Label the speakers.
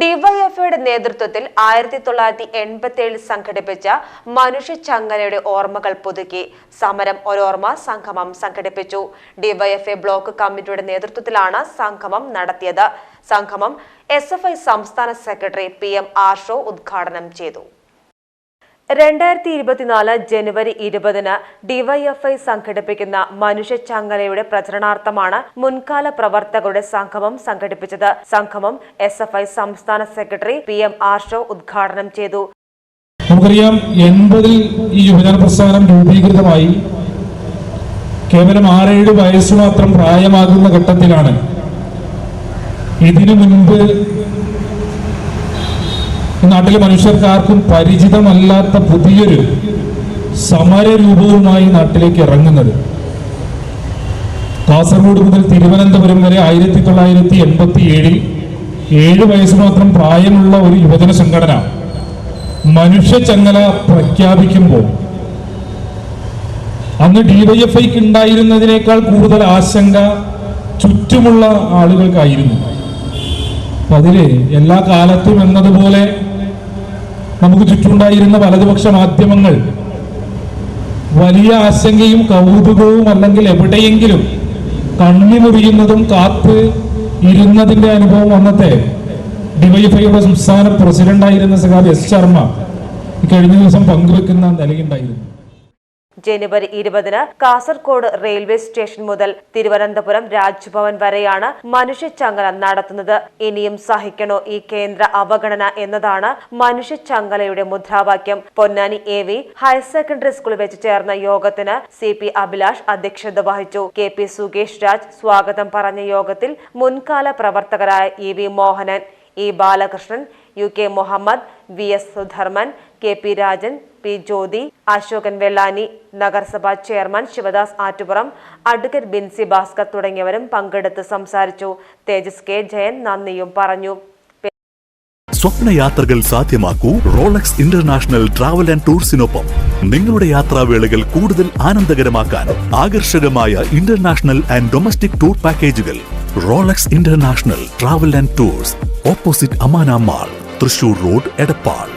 Speaker 1: ഡിവൈഎഫ്ഐയുടെ നേതൃത്വത്തിൽ ആയിരത്തി തൊള്ളായിരത്തി എൺപത്തി ഏഴിൽ സംഘടിപ്പിച്ച മനുഷ്യ ചങ്ങലയുടെ ഓർമ്മകൾ പുതുക്കി. സമരം ഒരോർമ്മ സംഗമം സംഘടിപ്പിച്ചു. ഡിവൈഎഫ്ഐ ബ്ലോക്ക് കമ്മിറ്റിയുടെ നേതൃത്വത്തിലാണ് സംഗമം നടത്തിയത്. സംഗമം എസ് സംസ്ഥാന സെക്രട്ടറി പി എം ആർഷോ ഉദ്ഘാടനം ചെയ്തു. രണ്ടായിരത്തി ഇരുപത്തിനാല് ജനുവരി ഇരുപതിന് ഡിവൈഎഫ്ഐ സംഘടിപ്പിക്കുന്ന മനുഷ്യ ചങ്ങലയുടെ പ്രചരണാർത്ഥമാണ് മുൻകാല പ്രവർത്തകരുടെ സംഗമം സംഘടിപ്പിച്ചത്. സംഗമം എസ് എഫ് ഐ സംസ്ഥാന സെക്രട്ടറി പി എം ആർഷോ ഉദ്ഘാടനം ചെയ്തു.
Speaker 2: നമുക്കറിയാം എൺപതിൽ ഈ യുവജന പ്രസ്ഥാനം രൂപീകൃതമായി കേവലം ആറേഴ് വയസ്സ് മാത്രം പ്രായമാകുന്ന ഘട്ടത്തിലാണ്. ഇതിനു മുൻപ് നാട്ടിലെ മനുഷ്യർക്ക് ആർക്കും പരിചിതമല്ലാത്ത പുതിയൊരു സമരരൂപവുമായി നാട്ടിലേക്ക് ഇറങ്ങുന്നത്. കാസർഗോഡ് മുതൽ തിരുവനന്തപുരം വരെ ആയിരത്തി തൊള്ളായിരത്തി എൺപത്തി ഏഴിൽ ഏഴ് വയസ്സ് മാത്രം പ്രായമുള്ള ഒരു യുവജന സംഘടന മനുഷ്യ ചങ്ങല പ്രഖ്യാപിക്കുമ്പോൾ അന്ന് ഡിവൈഎഫ്ഐക്ക് ഉണ്ടായിരുന്നതിനേക്കാൾ കൂടുതൽ ആശങ്ക ചുറ്റുമുള്ള ആളുകൾക്കായിരുന്നു. അതിൽ എല്ലാ കാലത്തും എന്നതുപോലെ നമുക്ക് ചുറ്റുണ്ടായിരുന്ന വലതുപക്ഷ മാധ്യമങ്ങൾ വലിയ ആശങ്കയും കൗതുകവും അല്ലെങ്കിൽ എവിടെയെങ്കിലും കണ്ണി മുറിയുന്നതും കാത്ത് ഇരുന്നതിന്റെ അനുഭവം അന്നത്തെ ഡിവൈഫൈയുടെ സംസ്ഥാന പ്രസിഡന്റായിരുന്ന സഖാബ് എസ് ശർമ്മ കഴിഞ്ഞ ദിവസം പങ്കുവെക്കുന്ന നിലയുണ്ടായിരുന്നു.
Speaker 1: ജനുവരി ഇരുപതിന് കാസർകോട് റെയിൽവേ സ്റ്റേഷൻ മുതൽ തിരുവനന്തപുരം രാജ്ഭവൻ വരെയാണ് മനുഷ്യച്ചങ്ങല നടത്തുന്നത്. ഇനിയും സഹിക്കണോ ഈ കേന്ദ്ര അവഗണന എന്നതാണ് മനുഷ്യച്ചങ്ങലയുടെ മുദ്രാവാക്യം. Ponnani A V higher secondary സ്കൂളിൽ വെച്ച് ചേർന്ന യോഗത്തിന് സി പി അഭിലാഷ് അധ്യക്ഷത വഹിച്ചു. കെ പി സുകേഷ് രാജ് സ്വാഗതം പറഞ്ഞ യോഗത്തിൽ മുൻകാല പ്രവർത്തകരായ E V Mohanan E Balakrishnan U K Muhammad V S Sudharman K P Rajan P Jyothi Ashokan Vellani നഗരസഭാ ചെയർമാൻ ശിവദാസ് ആറ്റുപുറം അഡ്വക്കേറ്റ് ബിൻസി ഭാസ്കർ തുടങ്ങിയവരും പങ്കെടുത്ത് സംസാരിച്ചു. തേജസ് കെ ജയൻ നന്ദിയും പറഞ്ഞു.
Speaker 3: സ്വപ്നയാത്രകൾ സാധ്യമാക്കൂ റോളക്സ് ഇന്റർനാഷണൽ ട്രാവൽ ആൻഡ് ടൂർസിനൊപ്പം നിങ്ങളുടെ യാത്രാവേളകൾ കൂടുതൽ ആനന്ദകരമാക്കാൻ ആകർഷകമായ ഇന്റർനാഷണൽ ആൻഡ് ഡൊമസ്റ്റിക് ടൂർ പാക്കേജുകൾ. Rolex international travel and tours opposite Amana mall Thrissur road Edappal.